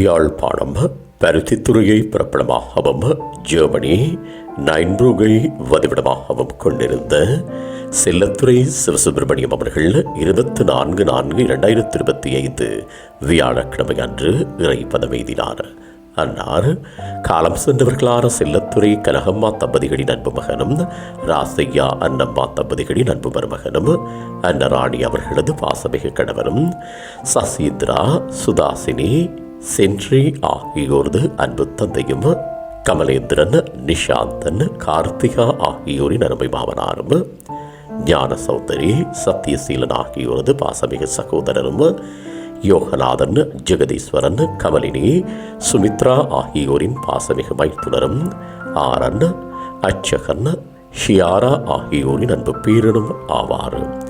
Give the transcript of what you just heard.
Yazhpanam பருத்தித்துறையை பிரபலமாகவும் Germany நைன்புருகை வதிவிடமாகவும் கொண்டிருந்த செல்லத்துறை சிவசுப்பிரமணியம் அவர்கள் இருபத்தி நான்கு நான்கு இரண்டாயிரத்தி இருபத்தி ஐந்து வியாழக்கிழமை அன்று இறை பதமெய்தினார் அன்னார் காலம் சென்றவர்களான செல்லத்துறை கனகம்மா தம்பதிகளின் அன்பு மகனும் ராசையா அன்னம்மா தம்பதிகளின் அன்பு மருமகனும் அன்னராணி அவர்களது பாசமிகு கணவரும் சசீந்திரா சுதாசினி சென்றி ஆகியோரது அன்பு தந்தையும் கமலேந்திரன் நிஷாந்தன் கார்த்திகா ஆகியோரின் அருமை பாவனாரும் ஞான சௌந்தரி சத்யசீலன் ஆகியோரது பாசமிகு சகோதரரும் யோகநாதன் ஜெகதீஸ்வரன் கமலினி சுமித்ரா ஆகியோரின் பாசமிகு மைத்துனரும் ஆரன் அச்சகன் ஷியாரா ஆகியோரின் அன்பு பேரனும் ஆவார்.